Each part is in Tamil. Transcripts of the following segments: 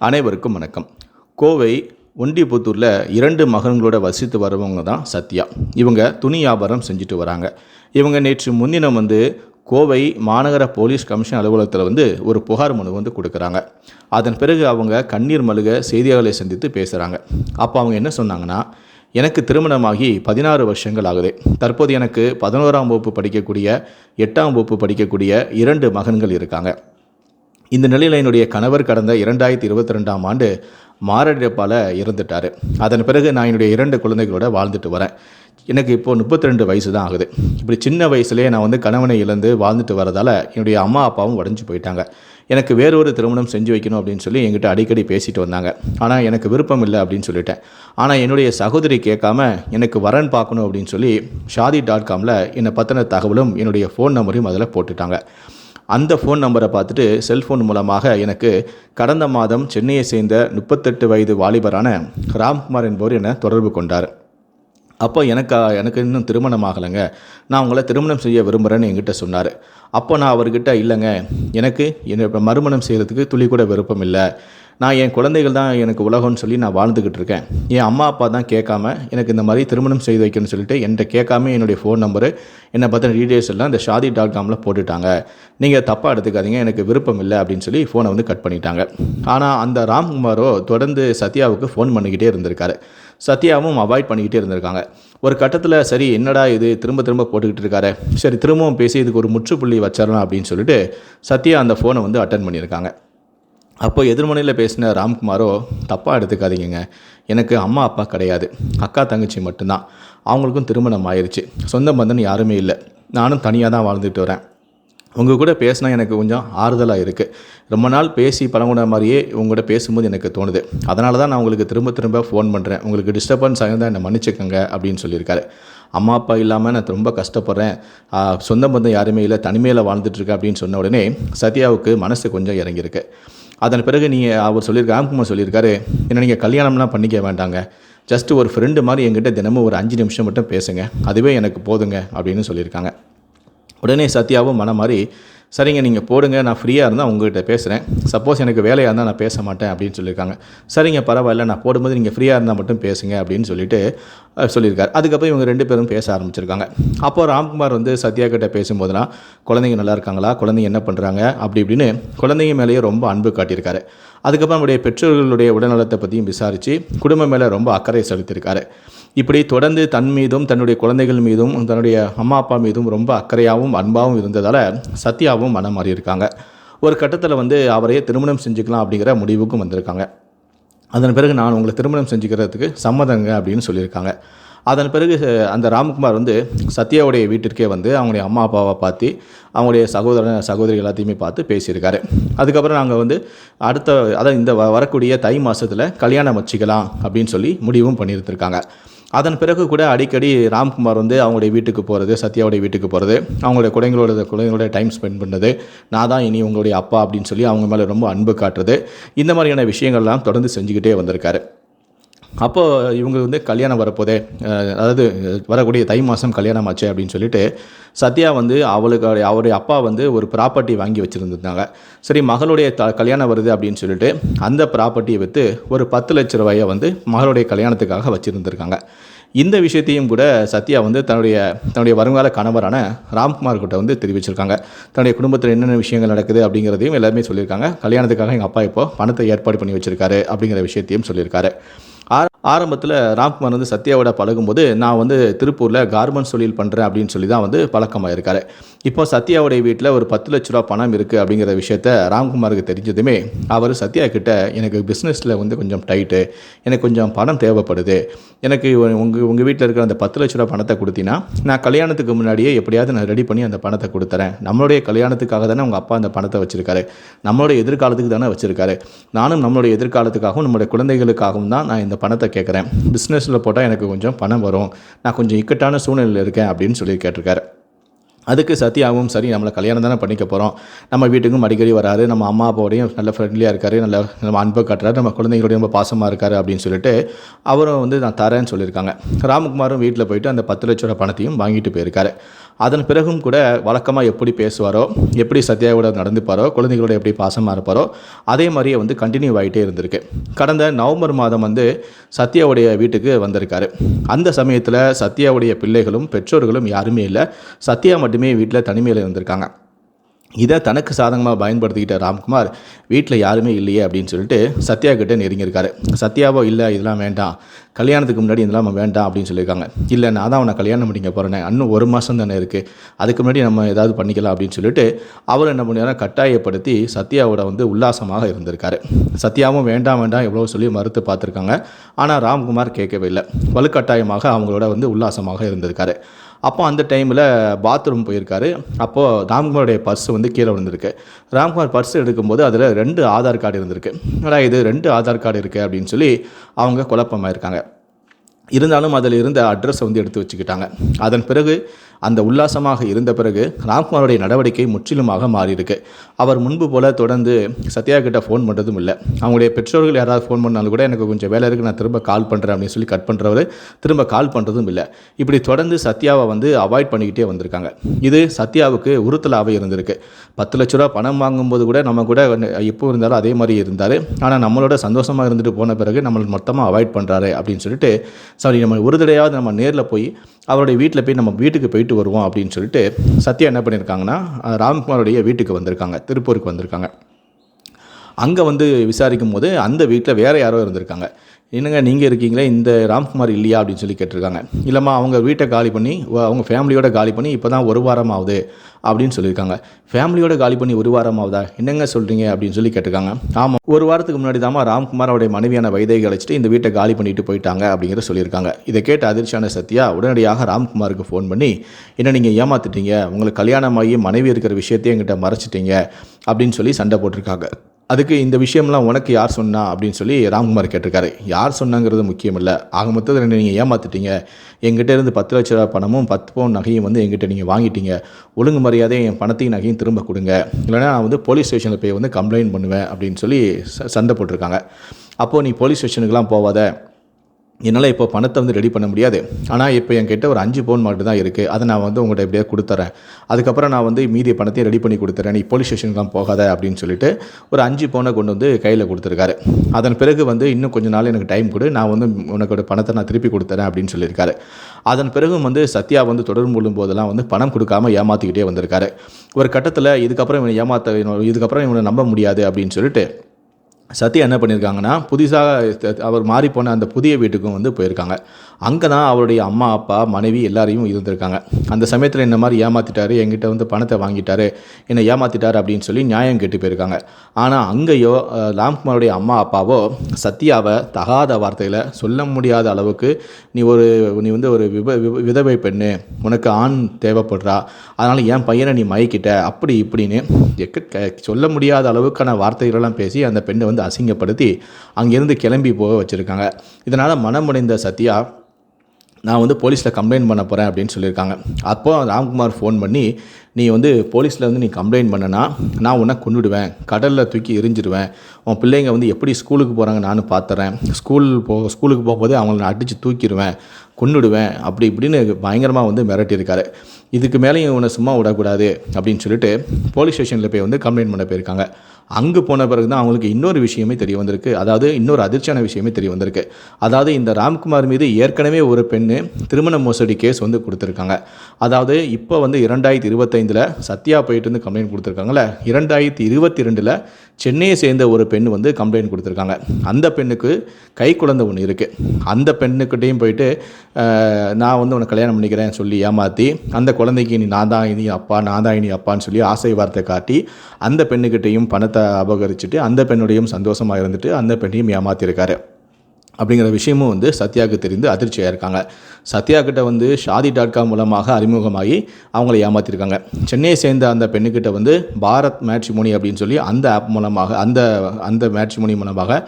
அனைவருக்கும் வணக்கம். கோவை ஒண்டிப்புத்தூரில் இரண்டு மகன்களோட வசித்து வரவங்க தான் சத்யா. இவங்க துணி வியாபாரம் செஞ்சுட்டு வராங்க. இவங்க நேற்று முன்தினம் வந்து கோவை மாநகர போலீஸ் கமிஷன் அலுவலகத்தில் வந்து ஒரு புகார் மனு வந்து கொடுக்குறாங்க. அதன் பிறகு அவங்க கண்ணீர் மழுக செய்தியாளர்களை சந்தித்து பேசுகிறாங்க அப்போ அவங்க என்ன சொன்னாங்கன்னா எனக்கு திருமணமாகி பதினாறு வருஷங்கள் ஆகுது. தற்போது எனக்கு பதினோராம் வகுப்பு படிக்கக்கூடிய எட்டாம் வகுப்பு படிக்கக்கூடிய இரண்டு மகன்கள் இருக்காங்க. இந்த நிலையில் என்னுடைய கணவர் கடந்த இரண்டாயிரத்தி இருபத்தி ரெண்டாம் ஆண்டு மாரடைப்பால் இறந்துட்டார். அதன் பிறகு நான் என்னுடைய இரண்டு குழந்தைகளோட வாழ்ந்துட்டு வரேன். எனக்கு இப்போது முப்பத்தி ரெண்டு வயசு தான் ஆகுது. இப்படி சின்ன வயசுலேயே நான் வந்து கணவனை இழந்து வாழ்ந்துட்டு வரதால் என்னுடைய அம்மா அப்பாவும் உடஞ்சி போயிட்டாங்க. எனக்கு வேறொரு திருமணம் செஞ்சு வைக்கணும் அப்படின்னு சொல்லி எங்கிட்ட அடிக்கடி பேசிட்டு வந்தாங்க. ஆனால் எனக்கு விருப்பம் இல்லை அப்படின்னு சொல்லிட்டேன். ஆனால் என்னுடைய சகோதரி கேட்காம எனக்கு வரன் பார்க்கணும் அப்படின்னு சொல்லி ஷாதி டாட் காமில் என்னை பற்றின தகவலும் என்னுடைய ஃபோன் நம்பரையும் அதில் போட்டுட்டாங்க. அந்த ஃபோன் நம்பரை பார்த்துட்டு செல்ஃபோன் மூலமாக எனக்கு கடந்த மாதம் சென்னையை சேர்ந்த முப்பத்தெட்டு வயது வாலிபரான ராம்குமார் என்பவர் என்னை தொடர்பு கொண்டார். அப்போ எனக்கு எனக்கு இன்னும் திருமணம் ஆகலைங்க. நான் உங்களை திருமணம் செய்ய விரும்புகிறேன்னு என்கிட்ட சொன்னார். அப்போ நான் அவர்கிட்ட இல்லைங்க எனக்கு என்னை மறுமணம் செய்கிறதுக்கு துளி கூட விருப்பம் இல்லை. நான் என் குழந்தைகள் தான் எனக்கு உலகம்னு சொல்லி நான் வாழ்ந்துக்கிட்டு இருக்கேன். என் அம்மா அப்பா தான் கேட்காம எனக்கு இந்த மாதிரி திருமணம் செய்து வைக்கணும்னு சொல்லிட்டு என்கிட்ட கேட்காம என்னுடைய ஃபோன் நம்பரு என்னை பற்றின டீட்டெயில்ஸ் எல்லாம் இந்த ஷாதி டாட் காமில் போட்டுட்டாங்க. நீங்கள் தப்பாக எடுத்துக்காதீங்க எனக்கு விருப்பம் இல்லை அப்படின்னு சொல்லி ஃபோனை வந்து கட் பண்ணிட்டாங்க. ஆனால் அந்த ராம்குமாரோ தொடர்ந்து சத்யாவுக்கு ஃபோன் பண்ணிக்கிட்டே இருந்திருக்காரு. சத்யாவும் அவாய்ட் பண்ணிக்கிட்டே இருந்திருக்காங்க. ஒரு கட்டத்தில் சரி என்னடா இது திரும்ப திரும்ப போட்டுக்கிட்டு இருக்காரு. சரி திரும்பவும் பேசி இதுக்கு ஒரு முற்றுப்புள்ளி வச்சிடலாம் அப்படின்னு சொல்லிட்டு சத்யா அந்த ஃபோனை வந்து அட்டன் பண்ணியிருக்காங்க. அப்போ எதிர்மனையில் பேசின ராம்குமாரோ தப்பாக எடுத்துக்காதீங்க எனக்கு அம்மா அப்பா கிடையாது. அக்கா தங்கச்சி மட்டும்தான். அவங்களுக்கும் திருமணம் ஆயிடுச்சு சொந்த பந்தன் யாருமே இல்லை. நானும் தனியாக தான் வாழ்ந்துட்டு வரேன். உங்கள் கூட பேசினா எனக்கு கொஞ்சம் ஆறுதலாக இருக்குது ரொம்ப நாள் பேசி பழங்குன மாதிரியே உங்கள்கிட்ட பேசும்போது எனக்கு தோணுது. அதனால தான் நான் உங்களுக்கு திரும்ப திரும்ப ஃபோன் பண்ணுறேன் உங்களுக்கு டிஸ்டர்பன்ஸ் ஆகிருந்தால் என்னை மன்னிச்சுக்கோங்க அப்படின்னு சொல்லியிருக்காரு. அம்மா அப்பா இல்லாமல் நான் ரொம்ப கஷ்டப்படுறேன். சொந்த பந்தம் யாருமே இல்லை. தனிமையில் வாழ்ந்துட்டுருக்கேன் அப்படின்னு சொன்ன உடனே சத்யாவுக்கு மனசு கொஞ்சம் இறங்கியிருக்கு. அதன் பிறகு நீங்கள் அவர் சொல்லியிருக்க ராம்குமார் சொல்லியிருக்காரு என்ன நீங்கள் கல்யாணம்லாம் பண்ணிக்க வேண்டாங்க. ஜஸ்ட் ஒரு ஃப்ரெண்டு மாதிரி என்கிட்ட தினமும் ஒரு அஞ்சு நிமிஷம் மட்டும் பேசுங்க. அதுவே எனக்கு போதுங்க. அப்படின்னு சொல்லியிருக்காங்க. உடனே சத்யாவும் மன மாதிரி சரிங்க நீங்கள் போடுங்க நான் ஃப்ரீயாக இருந்தால் உங்கள்கிட்ட பேசுகிறேன் சப்போஸ் எனக்கு வேலையாக இருந்தால் நான் பேச மாட்டேன் அப்படின்னு சொல்லியிருக்காங்க. சரிங்க பரவாயில்ல நான் போடும்போது நீங்கள் ஃப்ரீயாக இருந்தால் மட்டும் பேசுங்க அப்படின்னு சொல்லிட்டு சொல்லியிருக்காரு. அதுக்கப்புறம் இவங்க ரெண்டு பேரும் பேச ஆரம்பிச்சிருக்காங்க. அப்போ ராம்குமார் வந்து சத்யா கிட்ட பேசும்போதெல்லாம் குழந்தைங்க நல்லா இருக்காங்களா? குழந்தைங்க என்ன பண்ணுறாங்க அப்படி இப்படின்னு குழந்தைங்க மேலேயே ரொம்ப அன்பு காட்டியிருக்காரு. அதுக்கப்புறம் நம்முடைய பெற்றோர்களுடைய உடல்நலத்தை பற்றியும் விசாரித்து குடும்பம் மேலே ரொம்ப அக்கறை செலுத்தியிருக்காரு. இப்படி தொடர்ந்து தன் மீதும் தன்னுடைய குழந்தைகள் மீதும் தன்னுடைய அம்மா அப்பா மீதும் ரொம்ப அக்கறையாகவும் அன்பாகவும் இருந்ததால் சத்யாவும் மனம் மாறியிருக்காங்க. ஒரு கட்டத்தில் வந்து அவரையே திருமணம் செஞ்சுக்கலாம் அப்படிங்கிற முடிவுக்கும் வந்திருக்காங்க. அதன் பிறகு நான் உங்களை திருமணம் செஞ்சுக்கிறதுக்கு சம்மதங்க அப்படின்னு சொல்லியிருக்காங்க. அதன் பிறகு அந்த ராம்குமார் வந்து சத்யாவுடைய வீட்டிற்கே வந்து அவங்களுடைய அம்மா அப்பாவை பார்த்து அவங்களுடைய சகோதரன் சகோதரி எல்லாத்தையுமே பார்த்து பேசியிருக்காரு. அதுக்கப்புறம் நாங்கள் வந்து அடுத்த அதான் இந்த வ- வரக்கூடிய தை மாதத்தில் கல்யாணம் வச்சுக்கலாம் அப்படின்னு சொல்லி முடிவும் பண்ணியிருந்திருக்காங்க. அதன் பிறகு கூட அடிக்கடி ராம்குமார் வந்து அவங்களுடைய வீட்டுக்கு போகிறது சத்யாவுடைய வீட்டுக்கு போகிறது அவங்களுடைய குழந்தைங்களோட குழந்தைங்களோட டைம் ஸ்பெண்ட் பண்ணுறது நான் தான் இனி உங்களுடைய அப்பா அப்படின்னு சொல்லி அவங்க மேலே ரொம்ப அன்பு காட்டுறது இந்த மாதிரியான விஷயங்கள்லாம் தொடர்ந்து செஞ்சுக்கிட்டே வந்திருக்காரு. அப்போ இவங்க வந்து கல்யாணம் வரப்போதே அதாவது வரக்கூடிய தை மாதம் கல்யாணம் ஆச்சு அப்படின்னு சொல்லிட்டு சத்யா வந்து அவளுக்கு அவருடைய அப்பா வந்து ஒரு ப்ராப்பர்ட்டி வாங்கி வச்சுருந்துருந்தாங்க. சரி மகளுடைய த கல்யாணம் வருது அப்படின்னு சொல்லிட்டு அந்த ப்ராப்பர்ட்டியை விற்று ஒரு பத்து லட்ச ரூபாயை வந்து மகளுடைய கல்யாணத்துக்காக வச்சுருந்துருக்காங்க. இந்த விஷயத்தையும் கூட சத்யா வந்து தன்னுடைய தன்னுடைய வருங்கால கணவரான ராம்குமார் கிட்ட வந்து தெரிவிச்சிருக்காங்க. தன்னுடைய குடும்பத்தில் என்னென்ன விஷயங்கள் நடக்குது அப்படிங்கிறதையும் எல்லாருமே சொல்லியிருக்காங்க. கல்யாணத்துக்காக எங்கள் அப்பா இப்போ பணத்தை ஏற்பாடு பண்ணி வச்சிருக்காரு அப்படிங்கிற விஷயத்தையும் சொல்லியிருக்காரு. ஆரம்பத்தில் ராம்குமார் வந்து சத்யாவோட பழகும்போது நான் வந்து திருப்பூரில் கார்மெண்ட்ஸ் தொழில் பண்ணுறேன் அப்படின்னு சொல்லி தான் வந்து பழக்கமாக இருக்காரு இப்போ சத்யாவுடைய வீட்டில் ஒரு பத்து லட்ச ரூபா பணம் இருக்குது அப்படிங்கிற விஷயத்த ராம்குமாருக்கு தெரிஞ்சதுமே அவர் சத்யா கிட்ட எனக்கு பிஸ்னஸில் வந்து கொஞ்சம் டைட்டு எனக்கு கொஞ்சம் பணம் தேவைப்படுது. எனக்கு உங்கள் உங்கள் வீட்டில் இருக்கிற அந்த பத்து லட்ச ரூபா பணத்தை கொடுத்தீங்கன்னா நான் கல்யாணத்துக்கு முன்னாடியே எப்படியாவது நான் ரெடி பண்ணி அந்த பணத்தை கொடுத்துறேன். நம்மளுடைய கல்யாணத்துக்காக தானே உங்கள் அப்பா அந்த பணத்தை வச்சுருக்காரு. நம்மளுடைய எதிர்காலத்துக்கு தானே வச்சுருக்காரு. நானும் நம்மளுடைய எதிர்காலத்துக்காகவும் நம்மளுடைய குழந்தைகளுக்காகவும் தான் நான் இந்த பணத்தை கேட்குறேன். பிஸ்னஸில் போட்டால் எனக்கு கொஞ்சம் பணம் வரும். நான் கொஞ்சம் இக்கட்டான சூழ்நிலையில் இருக்கேன் அப்படின்னு சொல்லி கேட்டிருக்காரு. அதுக்கு சத்யாவும் சரி நம்மளை கல்யாணம் தானே பண்ணிக்க போகிறோம் நம்ம வீட்டுக்கும் அடிக்கடி வராரு நம்ம அம்மா அப்பாவோடையும் நல்ல ஃப்ரெண்ட்லியாக இருக்காரு நல்ல நம்ம அன்பை காட்டுறாரு நம்ம குழந்தைங்களோடய ரொம்ப பாசமாக இருக்காரு அப்படின்னு சொல்லிட்டு அவரும் வந்து நான் தரேன்னு சொல்லியிருக்காங்க. ராமகுமாரும் வீட்டில் போயிட்டு அந்த பத்து லட்ச ரூபா பணத்தையும் வாங்கிட்டு போயிருக்காரு. அதன் பிறகும் கூட வழக்கமாக எப்படி பேசுவாரோ எப்படி சத்யாவோட நடந்துப்பாரோ குழந்தைகளோட எப்படி பாசமாக இருப்பாரோ அதே மாதிரியே வந்து கண்டினியூ ஆகிட்டே இருந்திருக்கு. கடந்த நவம்பர் மாதம் வந்து சத்யாவுடைய வீட்டுக்கு வந்திருக்காரு. அந்த சமயத்தில் சத்யாவுடைய பிள்ளைகளும் பெற்றோர்களும் யாருமே இல்லை. சத்யா மட்டும் மட்டுமே வீட்டில் தனிமையில் இருந்திருக்காங்க. இதை தனக்கு சாதகமாக பயன்படுத்திக்கிட்ட ராம்குமார் வீட்டில் யாருமே இல்லையே அப்படின்னு சொல்லிட்டு சத்யா கிட்டே நெருங்கியிருக்காரு. சத்யாவோ இல்லை இதெல்லாம் வேண்டாம். கல்யாணத்துக்கு முன்னாடி இதெல்லாம் வேண்டாம் அப்படின்னு சொல்லியிருக்காங்க. இல்லை நான் தான் அவனை கல்யாணம் பண்ணிக்க போகிறேன் இன்னும் ஒரு மாதம் தானே இருக்குது அதுக்கு முன்னாடி நம்ம ஏதாவது பண்ணிக்கலாம் அப்படின்னு சொல்லிட்டு அவர் என்ன பண்ணியாரா கட்டாயப்படுத்தி சத்யாவோட வந்து உல்லாசமாக இருந்திருக்காரு. சத்யாவும் வேண்டாம் வேண்டாம் எவ்வளோ சொல்லி மறுத்து பார்த்துருக்காங்க. ஆனால் ராம்குமார் கேட்கவே இல்லை. வலுக்கட்டாயமாக அவங்களோட வந்து உல்லாசமாக இருந்திருக்காரு. அப்போ அந்த டைமில் பாத்ரூம் போயிருக்காரு. அப்போது ராம்குமாருடைய பர்ஸ் வந்து கீழே விழுந்திருக்கு. ராம்குமார் பர்ஸ் எடுக்கும்போது அதில் ரெண்டு ஆதார் கார்டு இருந்திருக்கு. ஆனால் இது ரெண்டு ஆதார் கார்டு இருக்குது அப்படின்னு சொல்லி அவங்க குழப்பமாக இருக்காங்க இருந்தாலும் அதில் இருந்த அட்ரஸை வந்து எடுத்து வச்சுக்கிட்டாங்க. அதன் பிறகு அந்த உல்லாசமாக இருந்த பிறகு ராம்குமாருடைய நடவடிக்கை முற்றிலுமாக மாறியிருக்கு. அவர் முன்பு போல தொடர்ந்து சத்யா கிட்ட ஃபோன் பண்ணுறதும் இல்லை. அவங்களுடைய பெற்றோர்கள் யாராவது ஃபோன் பண்ணாலும் கூட எனக்கு கொஞ்சம் வேலை இருக்குது நான் திரும்ப கால் பண்ணுறேன் அப்படின்னு சொல்லி கட் பண்ணுறவர் திரும்ப கால் பண்ணுறதும் இல்லை. இப்படி தொடர்ந்து சத்யாவை வந்து அவாய்ட் பண்ணிக்கிட்டே வந்திருக்காங்க. இது சத்யாவுக்கு உறுத்தலாகவே இருந்திருக்கு. பத்து லட்ச ரூபா பணம் வாங்கும்போது கூட நம்ம கூட எப்போ இருந்தாலும் அதே மாதிரி இருந்தார். ஆனால் நம்மளோட சந்தோஷமாக இருந்துட்டு போன பிறகு நம்மளை மொத்தமாக அவாய்ட் பண்ணுறாரு அப்படின்னு சொல்லிட்டு சாரி நம்ம ஒரு தடையாவது நம்ம நேரில் போய் அவருடைய வீட்டில் போய் நம்ம வீட்டுக்கு போயிட்டு வருவோம் அப்படின்னு சொல்லிட்டு சத்யா என்ன பண்ணியிருக்காங்கன்னா ராம்குமாருடைய வீட்டுக்கு வந்திருக்காங்க திருப்பூருக்கு வந்திருக்காங்க. அங்கே வந்து விசாரிக்கும் போது அந்த வீட்டில் வேறு யாரோ இருந்திருக்காங்க. என்னங்க நீங்கள் இருக்கீங்களே இந்த ராம்குமார் இல்லையா அப்படின்னு சொல்லி கேட்டிருக்காங்க. இல்லைம்மா அவங்க வீட்டை காலி பண்ணி அவங்க ஃபேமிலியோட காலி பண்ணி இப்போ தான் ஒரு வாரம் ஆகுது அப்படின்னு சொல்லியிருக்காங்க. ஃபேமிலியோட காலி பண்ணி ஒரு வாரம் ஆகுதா? என்னங்க சொல்கிறீங்க அப்படின்னு சொல்லி கேட்டிருக்காங்க. ஆமாம் ஒரு வாரத்துக்கு முன்னாடி தான் ராம்குமார் அவருடைய மனைவியான வைதேகி அழைச்சிட்டு இந்த வீட்டை காலி பண்ணிட்டு போயிட்டாங்க அப்படிங்கிற சொல்லியிருக்காங்க. இதை கேட்ட அதிர்ச்சியான சத்யா உடனடியாக ராம்குமாருக்கு ஃபோன் பண்ணி என்ன நீங்கள் ஏமாத்திட்டீங்க? உங்களுக்கு கல்யாணமாகி மனைவி இருக்கிற விஷயத்தையும் என்கிட்ட மறைச்சிட்டீங்க அப்படின்னு சொல்லி சண்டை போட்டிருக்காங்க. அதுக்கு இந்த விஷயம்லாம் உனக்கு யார் சொன்னா அப்படின்னு சொல்லி ராம்குமார் கேட்டிருக்காரு. யார் சொன்னாங்கிறது முக்கியம் இல்லை ஆக மொத்தத்தில் நீங்கள் ஏமாத்திட்டீங்க. எங்கிட்ட இருந்து பத்து லட்ச ரூபா பணமும் பத்து பவுன் நகையும் வந்து எங்கிட்ட நீங்கள் வாங்கிட்டீங்க. ஒழுங்கு மரியாதை என் பணத்தையும் நகையும் திரும்ப கொடுங்க. இல்லைன்னா நான் வந்து போலீஸ் ஸ்டேஷனில் போய் வந்து கம்ப்ளைண்ட் பண்ணுவேன் அப்படின்னு சொல்லி ச- சண்டை போட்டிருக்காங்க. அப்போது நீ போலீஸ் ஸ்டேஷனுக்குலாம் போவாத. என்னால் இப்போ பணத்தை வந்து ரெடி பண்ண முடியாது. ஆனால் இப்போ என்கிட்ட ஒரு அஞ்சு பவுன் மட்டும் தான் இருக்குது அதை நான் வந்து உங்கள்கிட்ட எப்படியா கொடுத்துறேன். அதுக்கப்புறம் நான் வந்து மீதி பணத்தையும் ரெடி பண்ணி கொடுத்துறேன். நீ போலீஸ் ஸ்டேஷனுக்குலாம் போகாத அப்படின்னு சொல்லிட்டு ஒரு அஞ்சு பவுனை கொண்டு வந்து கையில் கொடுத்துருக்காரு. அதன் பிறகு வந்து இன்னும் கொஞ்ச நாள் எனக்கு டைம் கொடு. நான் வந்து உனக்கோட பணத்தை நான் திருப்பி கொடுத்துறேன் அப்படின்னு சொல்லியிருக்காரு. அதன் பிறகும் வந்து சத்யா வந்து தொடர்பு கொள்ளும் போதெல்லாம் வந்து பணம் கொடுக்காம ஏமாற்றிக்கிட்டே வந்திருக்காரு. ஒரு கட்டத்தில் இதுக்கப்புறம் இவனை ஏமாற்ற இதுக்கப்புறம் இவனை நம்ப முடியாது அப்படின்னு சொல்லிட்டு சத்யா என்ன பண்ணியிருக்காங்கன்னா புதுசாக அவர் மாறி போன அந்த புதிய வீட்டுக்கும் வந்து போயிருக்காங்க. அங்கே தான் அவருடைய அம்மா அப்பா மனைவி எல்லாரையும் இருந்திருக்காங்க. அந்த சமயத்தில் இந்த மாதிரி ஏமாற்றிட்டாரு என்கிட்ட வந்து பணத்தை வாங்கிட்டாரு என்னை ஏமாற்றிட்டாரு அப்படின்னு சொல்லி நியாயம் கேட்டு போயிருக்காங்க. ஆனால் அங்கேயோ அஹ், ராம்குமாருடைய அம்மா அப்பாவோ சத்யாவை தகாத வார்த்தையில் சொல்ல முடியாத அளவுக்கு நீ ஒரு நீ வந்து ஒரு விப விதவை பெண்ணு உனக்கு ஆண் தேவைப்படுறா அதனால் என் பையனை நீ மயக்கிட்ட அப்படி இப்படின்னு எக்க க- சொல்ல முடியாத அளவுக்கான வார்த்தைகளெல்லாம் பேசி அந்த பெண்ணை வந்து அசிங்கப்படுத்தி அங்கேருந்து கிளம்பி போக வச்சுருக்காங்க. இதனால் மனமுடைந்த சத்யா நான் வந்து போலீஸில் கம்ப்ளைண்ட் பண்ண போகிறேன் அப்படின்னு சொல்லியிருக்காங்க. அப்போ ராம்குமார் ஃபோன் பண்ணி நீ வந்து போலீஸில் வந்து நீ கம்ப்ளைண்ட் பண்ணனா நான் உன்னை கொண்டுடுவேன் கடலில் தூக்கி எரிஞ்சிடுவேன் உன் பிள்ளைங்க வந்து எப்படி ஸ்கூலுக்கு போகிறாங்க நானும் பார்த்துறேன் ஸ்கூல் போ ஸ்கூலுக்கு போகும்போது அவங்கள நான் அடித்து தூக்கிடுவேன். கொண்டுடுவேன் அப்படி இப்படின்னு பயங்கரமாக வந்து மிரட்டியிருக்காரு. இதுக்கு மேலேயும் இவனை சும்மா விடக்கூடாது அப்படின்னு சொல்லிட்டு போலீஸ் ஸ்டேஷனில் போய் வந்து கம்ப்ளைண்ட் பண்ண போயிருக்காங்க. அங்கே போன பிறகு தான் அவங்களுக்கு இன்னொரு விஷயமே தெரிய வந்திருக்கு. அதாவது இன்னொரு அதிர்ச்சியான விஷயமே தெரிய வந்திருக்கு. அதாவது இந்த ராம்குமார் மீது ஏற்கனவே ஒரு பெண்ணு திருமண மோசடி கேஸ் வந்து கொடுத்துருக்காங்க. அதாவது இப்போ வந்து இரண்டாயிரத்தி இருபத்தைந்தில் சத்யா போயிட்டு வந்து கம்ப்ளைண்ட் கொடுத்துருக்காங்கல்ல இரண்டாயிரத்தி இருபத்தி ரெண்டில் சென்னையை சேர்ந்த ஒரு பெண் வந்து கம்ப்ளைண்ட் கொடுத்துருக்காங்க. அந்த பெண்ணுக்கு கை குழந்தை ஒன்று இருக்குது அந்த பெண்ணுக்கிட்டேயும் போயிட்டு நான் வந்து உனக்கு கல்யாணம் பண்ணிக்கிறேன் சொல்லி ஏமாற்றி அந்த குழந்தைக்கு நீ நான் தான் இனி அப்பா நான் தான் இனி அப்பான்னு சொல்லி ஆசை வார்த்தை காட்டி அந்த பெண்ணுக்கிட்டையும் பணத்தை அபகரிச்சுட்டு அந்த பெண்ணுடையும் சந்தோஷமாக இருந்துட்டு அந்த பெண்ணையும் ஏமாற்றிருக்காரு அப்படிங்கிற விஷயமும் வந்து சத்யாவுக்கு தெரிந்து அதிர்ச்சியாக இருக்காங்க. சத்யா கிட்ட வந்து ஷாதி டாட் காம் மூலமாக அறிமுகமாகி அவங்களை ஏமாற்றிருக்காங்க சென்னையை சேர்ந்த அந்த பெண்ணுக்கிட்ட வந்து பாரத் மேட்ச்மோனி அப்படின்னு சொல்லி அந்த ஆப் மூலமாக அந்த அந்த மேட்ச்மோனி மூலமாக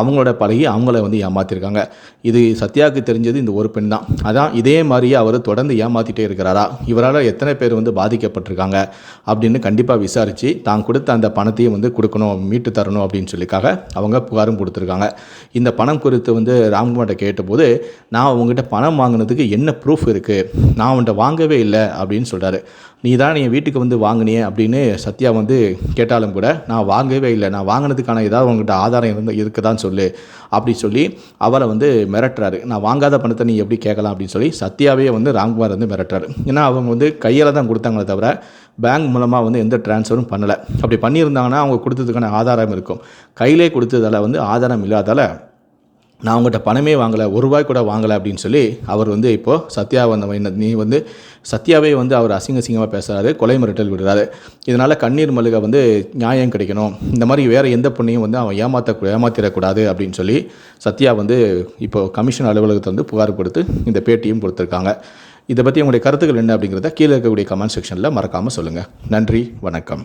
அவங்களோட பழகி அவங்கள வந்து ஏமாற்றிருக்காங்க இது சத்யாவுக்கு தெரிஞ்சது இந்த ஒரு பெண் தான். அதான் இதே மாதிரியே அவர் தொடர்ந்து ஏமாற்றிட்டே இருக்கிறாரா? இவரால் எத்தனை பேர் வந்து பாதிக்கப்பட்டிருக்காங்க? அப்படின்னு கண்டிப்பாக விசாரித்து தான் கொடுத்த அந்த பணத்தையும் வந்து கொடுக்கணும் மீட்டு தரணும் அப்படின்னு சொல்லிக்காக அவங்க புகாரும் கொடுத்துருக்காங்க. இந்த பணம் குறித்து வந்து ராம்குமார்கிட்ட கேட்டபோது நான் உங்ககிட்ட பணம் வாங்கினதுக்கு என்ன ப்ரூஃப் இருக்குது நான் அவன்கிட்ட வாங்கவே இல்லை அப்படின்னு சொல்கிறாரு நீ தான் என் வீட்டுக்கு வந்து வாங்கினியே அப்படின்னு சத்யா வந்து கேட்டாலும் கூட நான் வாங்கவே இல்லை. நான் வாங்கினதுக்கான ஏதாவது உங்ககிட்ட ஆதாரம் இருந்து இருக்குதான்னு சொல்லு அப்படி சொல்லி அவரை வந்து மிரட்டுறாரு. நான் வாங்காத பணத்தை நீ எப்படி கேட்கலாம் அப்படின்னு சொல்லி சத்யாவே வந்து ராம்குமார் வந்து மிரட்டுறாரு. ஏன்னா அவங்க வந்து கையில் தான் கொடுத்தாங்களே தவிர பேங்க் மூலமாக வந்து எந்த ட்ரான்ஸ்ஃபரும் பண்ணலை. அப்படி பண்ணியிருந்தாங்கன்னா அவங்க கொடுத்ததுக்கான ஆதாரம் இருக்கும். கையிலே கொடுத்ததால் வந்து ஆதாரம் இல்லாதால் நான் உங்கள்கிட்ட பணமே வாங்கலை ஒரு ரூபாய் கூட வாங்கலை அப்படின்னு சொல்லி அவர் வந்து இப்போது சத்யா வந்த நீ வந்து சத்யாவே வந்து அவர் அசிங்க அசிங்கமாக பேசுகிறாரு கொலை மிரட்டல் விடுறாரு. இதனால் கண்ணீர் மல்லிகை வந்து நியாயம் கிடைக்கணும். இந்த மாதிரி வேறு எந்த பொண்ணையும் வந்து அவன் ஏமாற்ற ஏமாத்திடக்கூடாது அப்படின்னு சொல்லி சத்யா வந்து இப்போது கமிஷன் அலுவலகத்தை வந்து புகார் கொடுத்து இந்த பேட்டியும் கொடுத்துருக்காங்க. இதை பற்றி உங்களுடைய கருத்துக்கள் என்ன அப்படிங்கிறத கீழே இருக்கக்கூடிய கமெண்ட் செக்ஷனில் மறக்காமல் சொல்லுங்கள் நன்றி வணக்கம்.